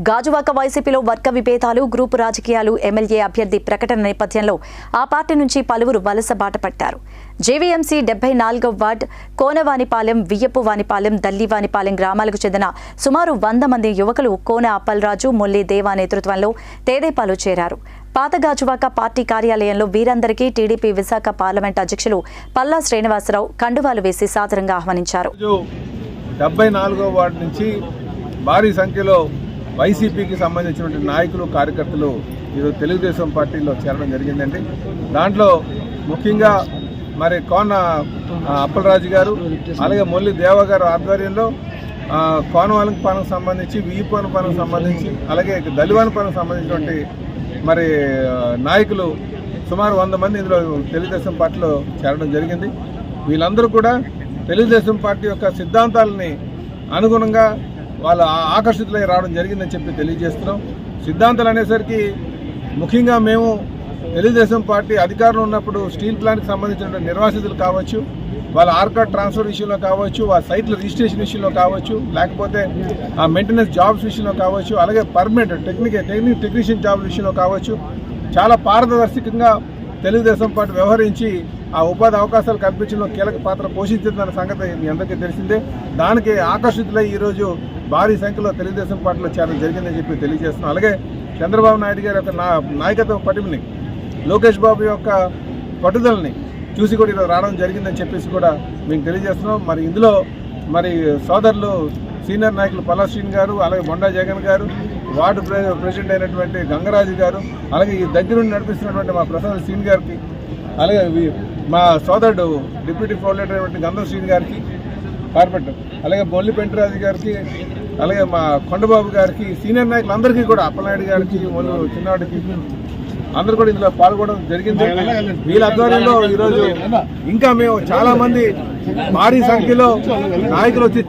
గాజువాక వైసీపీలో వర్గ విభేదాలు గ్రూపు రాజకీయాలు ఎమ్మెల్యే అభ్యర్థి ప్రకటన నేపథ్యంలో ఆ పార్టీ నుంచి పలువురు వలస బాట పట్టారు. జేవీఎంసీ డెబ్బై నాలుగవ వార్డ్ కోనవానిపాలెం వియ్యపు వానిపాలెం దల్లివానిపాలెం గ్రామాలకు చెందిన సుమారు వంద మంది యువకులు కోన అప్పలరాజు మొల్లి దేవా నేతృత్వంలో తేదేపాలు చేరారు. పాత గాజువాక పార్టీ కార్యాలయంలో వీరందరికీ టీడీపీ విశాఖ పార్లమెంట్ అధ్యక్షులు పల్లా శ్రీనివాసరావు కండువాలు వేసి సాదరంగా ఆహ్వానించారు. డెబ్బై నాలుగో వార్డు నుంచి భారీ సంఖ్యలో వైసీపీకి సంబంధించినటువంటి నాయకులు కార్యకర్తలు ఈరోజు తెలుగుదేశం పార్టీలో చేరడం జరిగిందండి. దాంట్లో ముఖ్యంగా మరి కోన అప్పలరాజు గారు అలాగే మొల్లి దేవ గారు ఆధ్వర్యంలో కోనవాలం పనికి సంబంధించి వీపువన పనికి సంబంధించి అలాగే దళివాని పనికి సంబంధించినటువంటి మరి నాయకులు సుమారు వంద మంది ఇందులో తెలుగుదేశం పార్టీలో చేరడం జరిగింది. వీళ్ళందరూ కూడా తెలుగుదేశం పార్టీ యొక్క సిద్ధాంతాలని అనుగుణంగా వాళ్ళు ఆకర్షితులై రావడం జరిగిందని చెప్పి తెలియజేస్తున్నాం. సిద్ధాంతాలు అనేసరికి ముఖ్యంగా మేము తెలుగుదేశం పార్టీ అధికారంలో ఉన్నప్పుడు స్టీల్ ప్లాంట్కి సంబంధించిన నిర్వాసితులు కావచ్చు వాళ్ళ ఆర్కాడ్ ట్రాన్స్ఫర్ విషయంలో కావచ్చు వాళ్ళ సైట్ల రిజిస్ట్రేషన్ విషయంలో కావచ్చు లేకపోతే ఆ మెయింటెనెన్స్ జాబ్స్ విషయంలో కావచ్చు అలాగే permanent technic technic technician job విషయంలో కావచ్చు చాలా పారదర్శకంగా తెలుగుదేశం పార్టీ వ్యవహరించి ఆ ఉపాధి అవకాశాలు కల్పించడంలో కీలక పాత్ర పోషించిందన్న సంగతి మీ అందరికీ తెలిసిందే. దానికి ఆకర్షితులై ఈరోజు భారీ సంఖ్యలో తెలుగుదేశం పార్టీలో చేరడం జరిగిందని చెప్పి తెలియజేస్తున్నాం. అలాగే చంద్రబాబు నాయుడు గారి యొక్క నా నాయకత్వ పటిమని లోకేష్ బాబు యొక్క పట్టుదలని చూసి కూడా ఈరోజు రావడం జరిగిందని చెప్పేసి కూడా మేము తెలియజేస్తున్నాం. మరి ఇందులో మరి సోదరులు సీనియర్ నాయకులు పలాశ్రీని గారు అలాగే బొండా జగన్ గారు వార్డు ప్రె- ప్రెసిడెంట్ అయినటువంటి గంగరాజు గారు అలాగే ఈ దగ్గరుండి నడిపిస్తున్నటువంటి మా ప్రసాద్ సీన్ గారికి అలాగే మా సోదరుడు డిప్యూటీ కోఆర్డినేటర్ అయినటువంటి గంధం సీన్ గారికి కార్పొరేటర్ అలాగే బొల్లి పెంటరాజు గారికి అలాగే మా కొండబాబు గారికి సీనియర్ నాయకులందరికీ కూడా అప్పలనాయుడు గారికి చిన్నవాడికి చిన్నాడికి అందరూ కూడా ఇందులో పాల్గొనడం జరిగింది. వీళ్ళ ఆధ్వర్యంలో ఈరోజు ఇంకా మేము చాలా మంది భారీ సంఖ్యలో నాయకులు వచ్చి